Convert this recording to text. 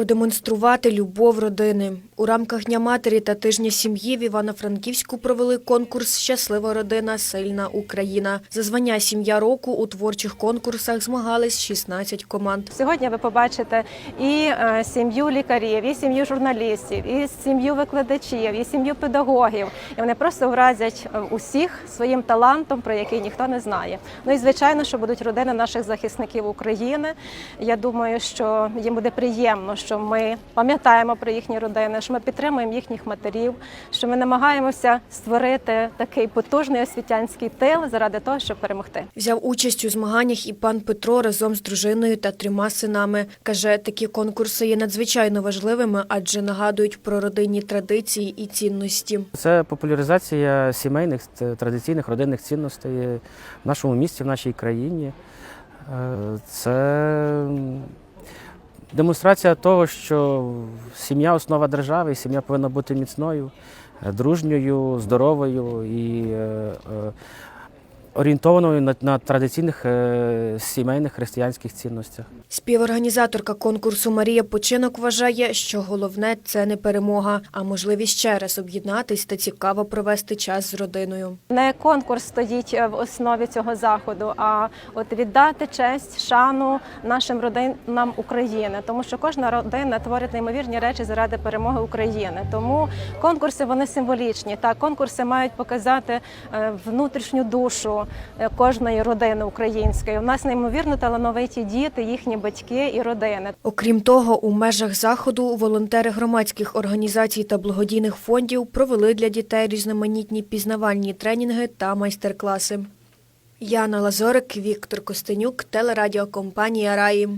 Продемонструвати любов родини. У рамках Дня матері та тижня сім'ї в Івано-Франківську провели конкурс Щаслива родина, сильна Україна. За звання сім'я року у творчих конкурсах змагались 16 команд. Сьогодні ви побачите і е, сім'ю лікарів, і сім'ю журналістів, і сім'ю викладачів, і сім'ю педагогів. І вони просто вразять е, усіх своїм талантом, про який ніхто не знає. Ну і звичайно, що будуть родини наших захисників України. Я думаю, що їм буде приємно, що ми пам'ятаємо про їхні родини, що ми підтримуємо їхніх матерів, що ми намагаємося створити такий потужний освітянський тил заради того, щоб перемогти. Взяв участь у змаганнях і пан Петро разом з дружиною та трьома синами. Каже, такі конкурси є надзвичайно важливими, адже нагадують про родинні традиції і цінності. Це популяризація сімейних традиційних родинних цінностей в нашому місті, в нашій країні. Е, Це демонстрація того, що сім'я основа держави, і сім'я повинна бути міцною, е, дружньою, здоровою і е, е, орієнтованою на, на традиційних е, сімейних християнських цінностях. Співорганізаторка конкурсу Марія Починок вважає, що головне це не перемога, а можливість ще раз об'єднатись та цікаво провести час з родиною. Не конкурс стоїть е, в основі цього заходу, а от віддати честь, шану нашим родинам України, тому що кожна родина творить неймовірні речі заради перемоги України. Тому конкурси вони символічні. Та конкурси мають показати е, внутрішню душу е, кожної родини української. У нас неймовірно талановиті діти, їхні батьки і родини. Окрім того, у межах заходу волонтери громадських організацій та благодійних фондів провели для дітей різноманітні пізнавальні тренінги та майстер-класи. Яна Лазорик, Віктор Костенюк, телерадіокомпанія Раї.